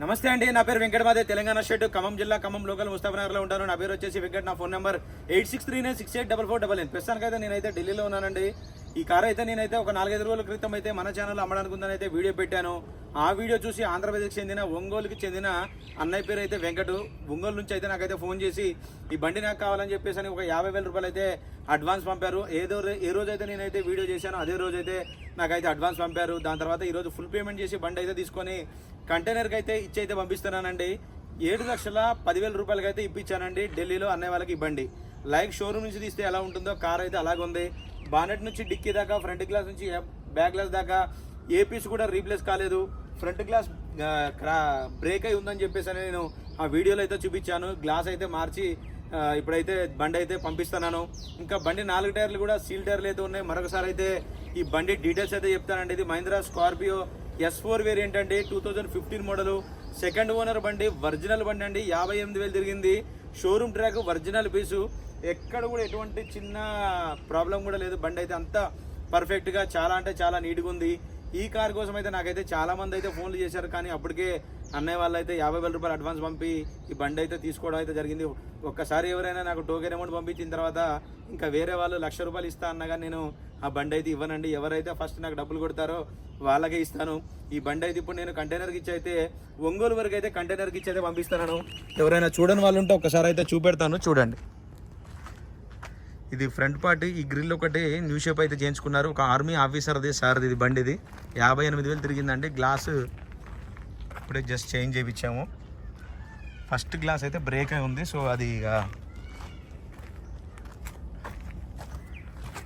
నమస్తే అండి నా పేరు వెంకటమాదే తెలంగాణ స్టేట్ ఖమ్మం జిల్లా ఖమ్మం లోకల్ ముస్తాఫనగర్లో ఉంటాను. నా పేరు వచ్చేసి వెంకట్ నా phone number eight six three nine six eight double four double eight ప్రస్తుతానికైతే నేనైతే ఢిల్లీలో ఉన్నానండి. ఈ కార్ అయితే నేనైతే ఒక నాలుగైదు రోజుల క్రితం అయితే మన ఛానల్ అమ్మడానికి ఉందని అయితే వీడియో పెట్టాను. ఆ వీడియో చూసి ఆంధ్రప్రదేశ్కి చెందిన ఒంగోలుకి చెందిన అన్నయ్య పేరు అయితే వెంకట్. ఒంగోలు నుంచి అయితే నాకైతే ఫోన్ చేసి ఈ బండి నాకు కావాలని చెప్పేసి అని ఒక యాభై వేల రూపాయలు అయితే అడ్వాన్స్ పంపారు. ఏదో ఏ రోజు అయితే నేనైతే వీడియో చేశానో అదే రోజు అయితే నాకైతే అడ్వాన్స్ పంపారు. దాని తర్వాత ఈరోజు ఫుల్ పేమెంట్ చేసి బండి అయితే తీసుకొని కంటైనర్కి అయితే ఇచ్చి అయితే పంపిస్తున్నానండి. ఏడు లక్షల పదివేల రూపాయలకి అయితే ఇప్పించానండి ఢిల్లీలో అన్నయ్య వాళ్ళకి ఇవ్వండి లైక్ షోరూమ్ నుంచి తీస్తే ఎలా ఉంటుందో కార్ అయితే అలాగుంది. బానెట్ నుంచి డిక్కీ దాకా ఫ్రంట్ గ్లాస్ నుంచి బ్యాక్ గ్లాస్ దాకా ఏ పీస్ కూడా రీప్లేస్ కాలేదు. ఫ్రంట్ గ్లాస్ క్రా- బ్రేక్ అయి ఉందని చెప్పేసి అని నేను ఆ వీడియోలో అయితే చూపించాను. గ్లాస్ అయితే మార్చి ఇప్పుడైతే బండి అయితే పంపిస్తున్నాను. ఇంకా బండి నాలుగు టైర్లు కూడా సీల్ టైర్లు అయితే ఉన్నాయి. మరొకసారి అయితే ఈ బండి డీటెయిల్స్ అయితే చెప్తానండి. ఇది Mahindra Scorpio S four variant అండి. Two thousand fifteen model second owner బండి ఒరిజినల్ బండి అండి. యాభై ఎనిమిది వేలు తిరిగింది. షోరూమ్ ట్రాక్ ఒరిజినల్ పీసు ఎక్కడ కూడా ఎటువంటి చిన్న ప్రాబ్లం కూడా లేదు. బండి అయితే అంతా పర్ఫెక్ట్గా చాలా అంటే చాలా నీట్గా ఉంది. ఈ కార్ కోసం అయితే నాకైతే చాలామంది అయితే ఫోన్లు చేశారు. కానీ అప్పటికే అన్నయ్య వాళ్ళు అయితే యాభై వేల రూపాయలు అడ్వాన్స్ పంపి ఈ బండి అయితే తీసుకోవడం అయితే జరిగింది. ఒక్కసారి ఎవరైనా నాకు టోకెన్ అమౌంట్ పంపించిన తర్వాత ఇంకా వేరే వాళ్ళు లక్ష రూపాయలు ఇస్తా అన్నగా నేను ఆ బండి అయితే ఇవ్వనండి. ఎవరైతే ఫస్ట్ నాకు డబ్బులు కొడతారో వాళ్ళకే ఇస్తాను. ఈ బండి అయితే ఇప్పుడు నేను కంటైనర్కి ఇచ్చి అయితే ఒంగోలు వరకు అయితే కంటైనర్కి ఇచ్చి అయితే ఎవరైనా చూడని వాళ్ళు ఉంటే ఒకసారి అయితే చూపెడతాను. చూడండి. ఇది ఫ్రంట్ పార్ట్. ఈ గ్రిల్ ఒకటి న్యూ షేప్ అయితే చేయించుకున్నారు. ఒక ఆర్మీ ఆఫీసర్ అది సార్ ఇది బండి ఇది. యాభై ఎనిమిది వేలు తిరిగిందండి. గ్లాస్ ఇప్పుడే జస్ట్ చేంజ్ చేయించాము. ఫస్ట్ గ్లాస్ అయితే బ్రేక్ అయి ఉంది. సో అది ఇక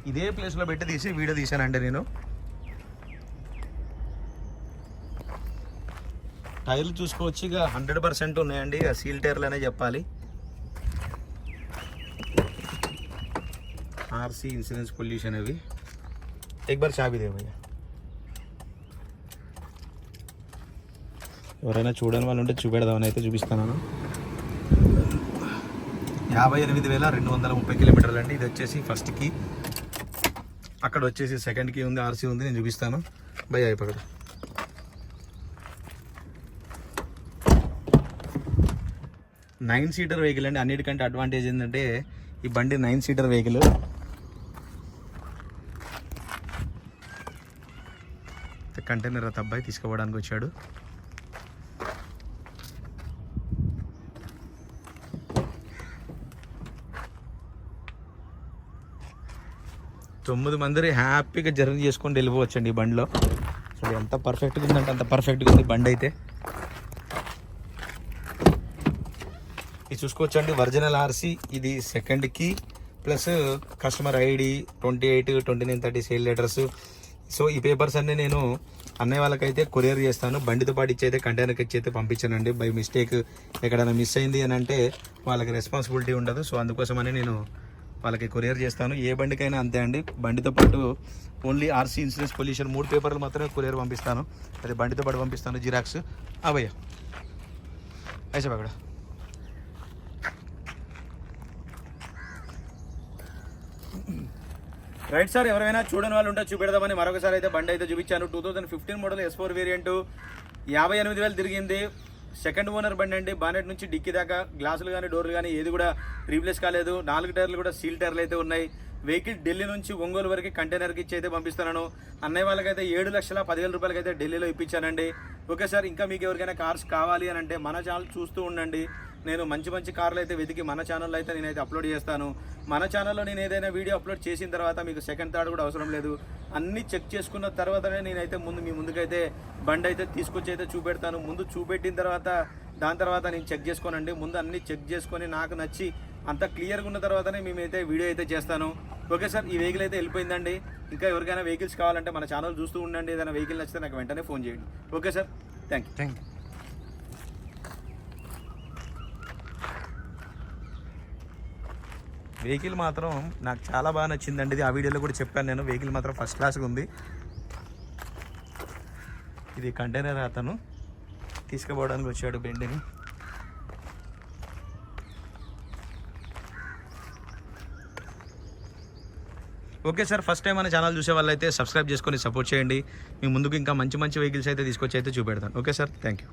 ఇదే ప్లేస్లో పెట్టి తీసి వీడియో తీశానండి నేను టైర్లు చూసుకోవచ్చు ఇక హండ్రెడ్ పర్సెంట్ ఉన్నాయండి ఇక సీల్ టైర్లు అనే చెప్పాలి आरसी इंश्योरेंस पोल्यूशन है अभी एक बार चाबी दे भैया ఎవరైనా చూడని వాళ్ళు ఉంటే చూపెడదామని అయితే చూపిస్తున్నాను యాభై ఎనిమిది వేల రెండు వందల ముప్పై కిలోమీటర్లు అండి ఇది వచ్చేసి ఫస్ట్కి అక్కడ వచ్చేసి సెకండ్కి ఉంది ఆర్సీ ఉంది నేను చూపిస్తాను. భయ అయిపోయి నైన్ సీటర్ వెహికల్ అండి అన్నిటికంటే అడ్వాంటేజ్ ఏంటంటే ఈ బండి నైన్ సీటర్ వెహికల్ కంటైనర్ తబ్బాయి అబ్బాయి వచ్చాడు. తొమ్మిది మంది హ్యాపీగా జర్నీ చేసుకొని వెళ్ళిపోవచ్చండి ఈ బండిలో. సో ఎంత పర్ఫెక్ట్గా ఉందంటే అంత పర్ఫెక్ట్గా ఉంది బండి అయితే. ఇది చూసుకోవచ్చండి ఒరిజినల్ ఆర్సీ. ఇది సెకండ్కి plus customer ID twenty eight twenty nine thirty sale letters so ఈ పేపర్స్ అన్నీ నేను అన్నయ్య వాళ్ళకైతే కొరియర్ చేస్తాను. బండితో పాటు ఇచ్చైతే కంటైనర్కి ఇచ్చి అయితే పంపించానండి. బై మిస్టేక్ ఎక్కడైనా మిస్ అయింది అని అంటే వాళ్ళకి రెస్పాన్సిబిలిటీ ఉండదు. సో అందుకోసమని నేను వాళ్ళకి కొరియర్ చేస్తాను. ఏ బండికైనా అంతే అండి. బండితో పాటు ఓన్లీ ఆర్సీ ఇన్సూరెన్స్ పొల్యూషన్ మూడు పేపర్లు మాత్రమే కొరియర్ పంపిస్తాను. అదే బండితో పాటు పంపిస్తాను జిరాక్స్. అవయ్యా. అయిసా అక్కడ. రైట్ సార్ ఎవరైనా చూడని వాళ్ళు ఉంటే చూపెడదామని మరొకసారి అయితే బండి అయితే చూపించాను. Two thousand fifteen model S four variant యాభై ఎనిమిది వేలు తిరిగింది. సెకండ్ ఓనర్ బండి అండి. బానెట్ నుంచి డిక్కీ దాకా గ్లాసులు కానీ డోర్లు కానీ ఏది కూడా రీప్లేస్ కాలేదు. నాలుగు టైర్లు కూడా సీల్ టైర్లు అయితే ఉన్నాయి. వెహికల్ ఢిల్లీ నుంచి ఒంగోలు వరకు కంటైనర్కి ఇచ్చి అయితే పంపిస్తున్నాను. అన్నయ్య వాళ్ళకైతే ఏడు లక్షల పదివేల రూపాయలకి అయితే ఢిల్లీలో ఇప్పించానండి. ఓకే సార్ ఇంకా మీకు ఎవరికైనా కార్స్ కావాలి అని అంటే మన ఛానల్ చూస్తూ ఉండండి. నేను మంచి మంచి కార్లు అయితే వెతికి మన ఛానల్లో అయితే నేనైతే అప్లోడ్ చేస్తాను. మన ఛానల్లో నేను ఏదైనా వీడియో అప్లోడ్ చేసిన తర్వాత మీకు సెకండ్ థర్డ్ కూడా అవసరం లేదు. అన్నీ చెక్ చేసుకున్న తర్వాతనే నేనైతే ముందు మీ ముందుకైతే బండి అయితే తీసుకొచ్చి అయితే చూపెడతాను. ముందు చూపెట్టిన తర్వాత దాని తర్వాత నేను చెక్ చేసుకోనండి. ముందు అన్నీ చెక్ చేసుకొని నాకు నచ్చి అంత క్లియర్గా ఉన్న తర్వాతనే మేమైతే వీడియో అయితే చేస్తాను. ఓకే సార్ ఈ వెహికల్ అయితే వెళ్ళిపోయిందండి. ఇంకా ఎవరికైనా వెహికల్స్ కావాలంటే మన ఛానల్ చూస్తూ ఉండండి. ఏదైనా వెహికల్ నచ్చితే నాకు వెంటనే ఫోన్ చేయండి. Okay sir thank you thank you vehicle మాత్రం నాకు చాలా బాగా నచ్చిందండి. ఇది ఆ వీడియోలో కూడా చెప్పాను నేను. వెహికల్ మాత్రం ఫస్ట్ క్లాస్గా ఉంది. ఇది కంటైనర్ అతను తీసుకుపోవడానికి వచ్చాడు బెండిని. ఓకే సార్ ఫస్ట్ టైం మన ఛానల్ చూసే వాళ్ళైతే సబ్స్క్రైబ్ చేసుకొని సపోర్ట్ చేయండి. మీ ముందుకు ఇంకా మంచి మంచి వెహికల్స్ అయితే తీసుకొచ్చి అయితే చూపెడతాను. Okay sir thank you